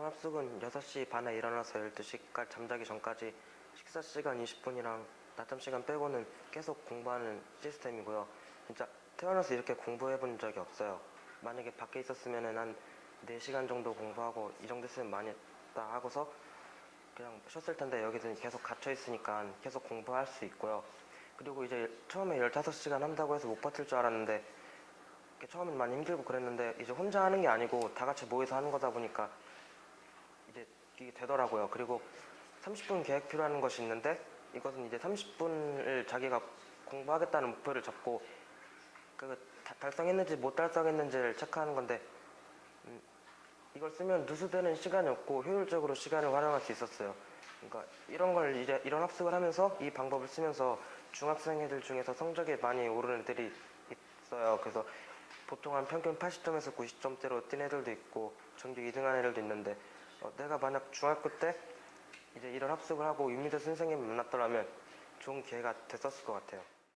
이번 합숙은 6시 반에 일어나서 12시까지 잠자기 전까지 식사 시간 20분이랑 낮잠 시간 빼고는 계속 공부하는 시스템이고요. 진짜 태어나서 이렇게 공부해 본 적이 없어요. 만약에 밖에 있었으면 한 4시간 정도 공부하고 이 정도 했으면 많이 했다 하고서 그냥 쉬었을 텐데 여기는 계속 갇혀 있으니까 계속 공부할 수 있고요. 그리고 이제 처음에 15시간 한다고 해서 못 버틸 줄 알았는데 처음엔 많이 힘들고 그랬는데 이제 혼자 하는 게 아니고 다 같이 모여서 하는 거다 보니까 이게 되더라고요. 그리고 30분 계획표라는 것이 있는데 이것은 이제 30분을 자기가 공부하겠다는 목표를 잡고 그 다- 달성했는지 못 달성했는지를 체크하는 건데 음, 이걸 쓰면 누수되는 시간이 없고 효율적으로 시간을 활용할 수 있었어요. 그러니까 이런 걸 이제 이런 합숙을 하면서 이 방법을 쓰면서 중학생 애들 중에서 성적이 많이 오르는 애들이 있어요. 그래서 보통 한 평균 80점에서 90점대로 뛴 애들도 있고 전교 2등한 애들도 있는데 어, 내가 만약 중학교 때 이제 이런 합숙을 하고 윤미대 선생님 만났더라면 좋은 기회가 됐었을 것 같아요.